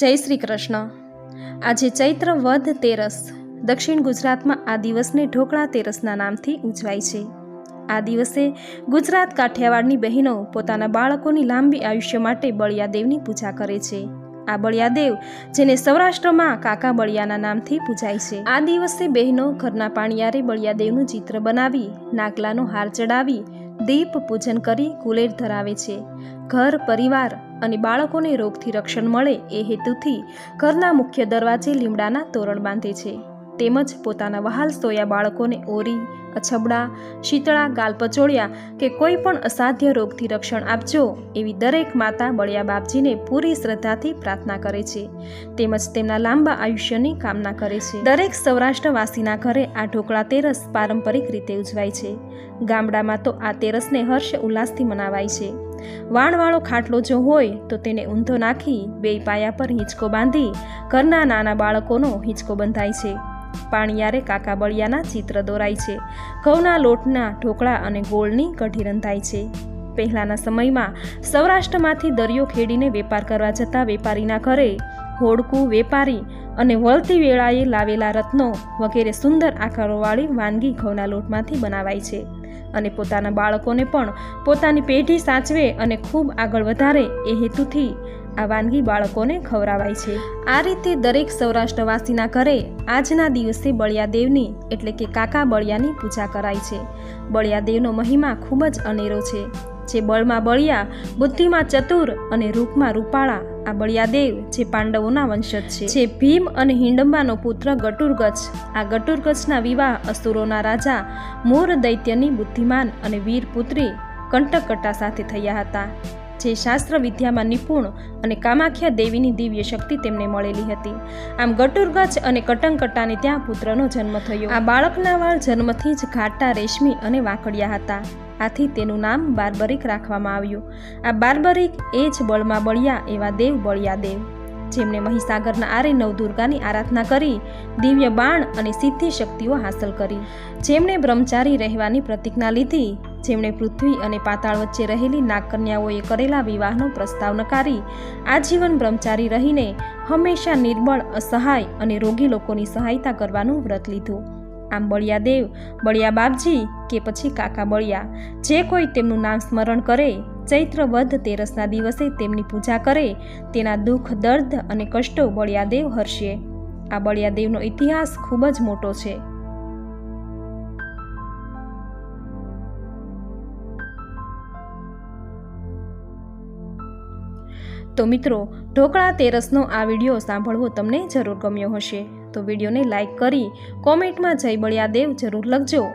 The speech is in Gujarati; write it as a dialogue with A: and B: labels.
A: જય શ્રી કૃષ્ણ. આજે ચૈત્ર વધ તેરસ, દક્ષિણ ગુજરાતમાં આ દિવસને ઢોકળા તેરસના નામથી ઉજવાય છે. આ દિવસે ગુજરાત કાઠિયાવાડની બહેનો પોતાના બાળકોની લાંબી આયુષ્ય માટે બળિયાદેવની પૂજા કરે છે. આ બળિયાદેવ, જેને સૌરાષ્ટ્રમાં કાકા બળિયાના નામથી પૂજાય છે. આ દિવસે બહેનો ઘરના પાણીયારે બળિયાદેવનું ચિત્ર બનાવી, નાગલાનો હાર ચડાવી, દીપ પૂજન કરી કુલેર ધરાવે છે. ઘર, પરિવાર અને બાળકોને રોગથી રક્ષણ મળે એ હેતુથી ઘરના મુખ્ય દરવાજે લીમડાના તોરણ બાંધે છે. તેમજ પોતાના વહાલ સોયા બાળકોને ઓરી, અછબડા, શીતળા ગાલપચોળિયા કે કોઈ પણ અસાધ્ય રોગથી રક્ષણ આપજો એવી દરેક માતા બળિયા બાપજીને પૂરી શ્રદ્ધાથી પ્રાર્થના કરે છે. તેમજ તેમના લાંબા આયુષ્યની કામના કરે છે. દરેક સૌરાષ્ટ્રવાસીના ઘરે આ ઢોકળા તેરસ પારંપરિક રીતે ઉજવાય છે. ગામડામાં તો આ તેરસને હર્ષ ઉલ્લાસથી મનાવાય છે. વાણવાળો ખાટલો જો હોય તો તેને ઊંધો નાખી બે પાયા પર હિંચકો બાંધી ઘરના નાના બાળકોનો હિંચકો બંધાય છે. પાણીયારે કાકા બળિયાના ચિત્ર દોરાય છે. ઘઉંના લોટના ઢોકળા અને ગોળની કઢી રંધાય છે. પહેલાંના સમયમાં સૌરાષ્ટ્રમાંથી દરિયો ખેડીને વેપાર કરવા જતા વેપારીના ઘરે હોડકું, વેપારી અને વળતી વેળાએ લાવેલા રત્નો વગેરે સુંદર આકારોવાળી વાનગી ઘઉંના લોટમાંથી બનાવાય છે. અને પોતાના બાળકોને પણ પોતાની પેઢી સાચવે અને ખૂબ આગળ વધારે એ હેતુથી આ વાનગી બાળકોને ખવડાવાય છે. આ રીતે દરેક સૌરાષ્ટ્રવાસીના ઘરે આજના દિવસે બળિયાદેવની એટલે કે કાકા બળિયાની પૂજા કરાય છે. બળિયાદેવનો મહિમા ખૂબ જ અનેરો છે. જે બળમાં બળિયા, બુદ્ધિમાં ચતુર અને રૂપમાં રૂપાળા. આ બળિયાદેવ જે પાંડવોના વંશજ છે. જે ભીમ અને હિંડંબાનો પુત્ર ગટુરગચ્છ આ ગટુરગચ્છના વિવાહ અસુરોના રાજા, મોર દૈત્યની બુદ્ધિમાન અને વીર પુત્રી કંટકટ્ટા સાથે થયા હતા. જે શાસ્ત્ર વિદ્યામાં નિપુણ અને કામાખ્યા દેવીની દિવ્ય શક્તિ તેમને મળેલી હતી. આમ ગટુરગચ્છ અને કટંકટ્ટાને ત્યાં પુત્રનો જન્મ થયો. આ બાળકના વાળ જન્મથી જ ઘાટા, રેશમી અને વાંકડિયા હતા. આથી તેનું નામ બાર્બરિક રાખવામાં આવ્યું. આ બાર્બરિક એ જ બળમાં બળિયા એવા દેવ બળિયા દેવ જેમણે મહીસાગરના આરે નવદુર્ગાની આરાધના કરી, દિવ્ય બાણ અને સિદ્ધિ શક્તિઓ હાંસલ કરી. જેમણે બ્રહ્મચારી રહેવાની પ્રતિજ્ઞા લીધી, જેમણે પૃથ્વી અને પાતાળ વચ્ચે રહેલી નાગકન્યાઓએ કરેલા વિવાહનો પ્રસ્તાવ નકારી, આજીવન બ્રહ્મચારી રહીને હંમેશા નિર્બળ, અસહાય અને રોગી લોકોની સહાયતા કરવાનું વ્રત લીધું. આમ બળિયાદેવ બળિયા બાપજી કે પછી કાકા બળિયા. જે કોઈ તેમનું નામ સ્મરણ કરે ચૈત્ર વધ તેરસના દિવસે તેમની પૂજા કરે, તેના દુઃખ, દર્દ અને કષ્ટો બળિયાદેવ હરશે આ બળિયાદેવનો ઇતિહાસ ખૂબ જ મોટો છે. તો મિત્રો, ઢોકળા તેરસનો આ વીડિયો સાંભળવો તમને જરૂર ગમ્યો હશે. તો વિડીયોને લાઇક કરી કોમેન્ટમાં જય બળિયાદેવ જરૂર લખજો.